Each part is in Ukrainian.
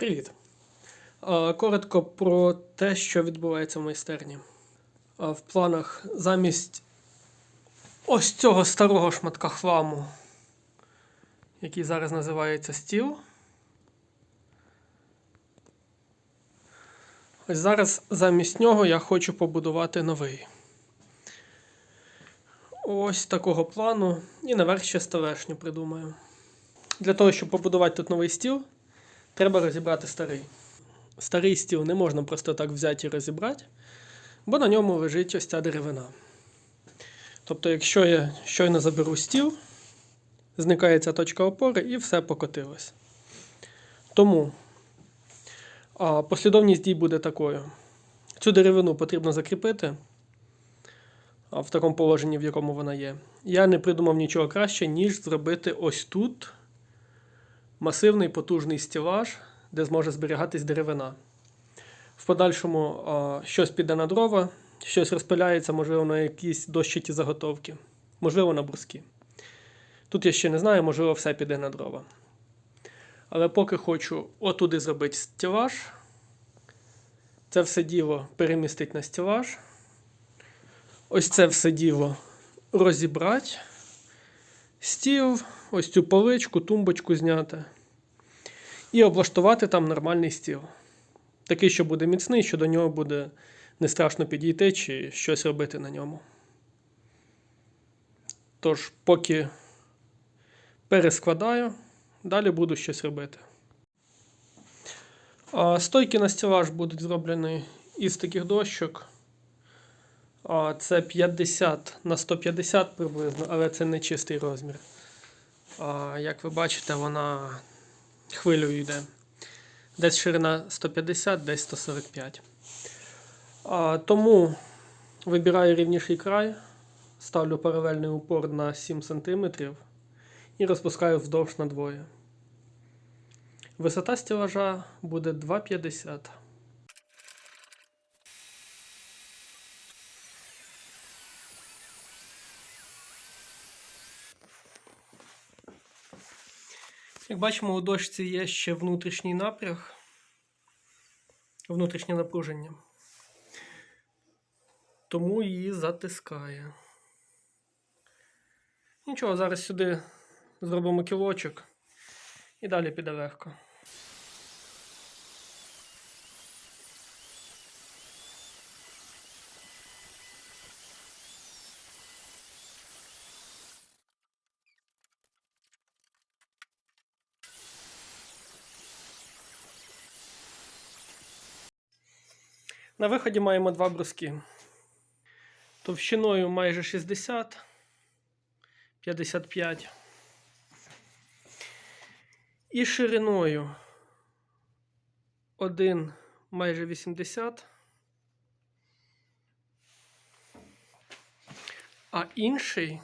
Привіт. Коротко про те, що відбувається в майстерні. В планах замість ось цього старого шматка хламу, який зараз називається стіл. Ось зараз замість нього я хочу побудувати новий. Ось такого плану. І наверх ще столешню придумаю. Для того, щоб побудувати тут новий стіл, треба розібрати старий. Старий стіл не можна просто так взяти і розібрати, бо на ньому лежить ось ця деревина. Тобто, якщо я щойно заберу стіл, зникає ця точка опори і все покотилось. Тому а, послідовність дій буде такою. Цю деревину потрібно закріпити а, в такому положенні, в якому вона є. Я не придумав нічого краще, ніж зробити ось тут масивний потужний стілаж, де зможе зберігатись деревина. В подальшому а, щось піде на дрова, щось розпиляється, можливо, на якісь дощиті заготовки, можливо, на бруски. Тут я ще не знаю, можливо, все піде на дрова. Але поки хочу отуди зробити стілаж, це все діло перемістити на стілаж. Ось це все діло розібрати. Стіл, ось цю поличку, тумбочку зняти. І облаштувати там нормальний стіл. Такий, що буде міцний, що до нього буде не страшно підійти чи щось робити на ньому. Тож, поки перескладаю, далі буду щось робити. А стойки на стілаж будуть зроблені із таких дощок. А, Це 50 на 150 приблизно, але це не чистий розмір. Як ви бачите, вона хвилею йде. Десь ширина 150, десь 145. Тому вибираю рівніший край, ставлю паралельний упор на 7 см і розпускаю вздовж на двоє. Висота стелажа буде 2,50. Як бачимо, у дошці є ще внутрішній напряг, внутрішнє напруження. Тому її затискає. Нічого, зараз сюди зробимо кілочок і далі піде легко. На виході маємо два бруски. Товщиною майже 60, 55. І шириною один майже 80. А інший,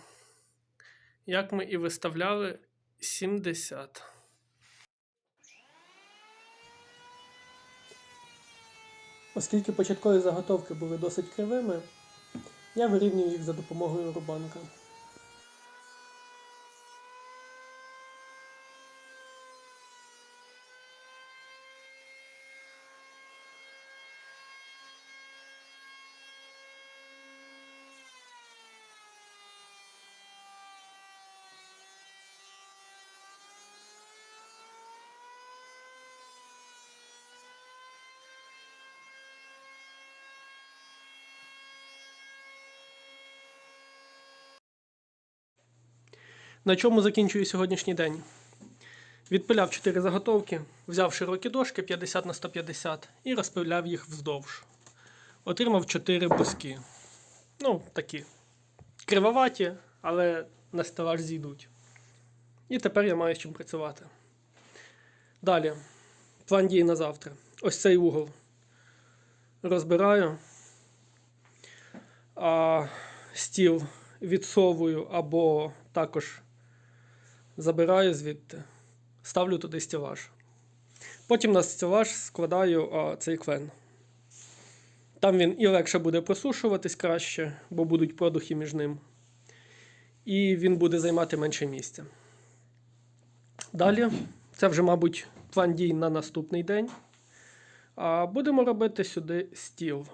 як ми і виставляли, 70. Оскільки початкові заготовки були досить кривими, я вирівнюю їх за допомогою рубанка. На чому закінчую сьогоднішній день? Відпиляв 4 заготовки, взяв широкі дошки 50 на 150 і розпиляв їх вздовж. Отримав 4 буски. Ну, такі. Кривоваті, але на стелаж зійдуть. І тепер я маю з чим працювати. Далі. План дії на завтра. Ось цей угол. Розбираю. А стіл відсовую або також забираю звідти, ставлю туди стілаж. Потім на стілаж складаю а, цей клен. Там він і легше буде просушуватись краще, бо будуть продухи між ним. І він буде займати менше місця. Далі, це вже, мабуть, план дій на наступний день. А будемо робити сюди стіл.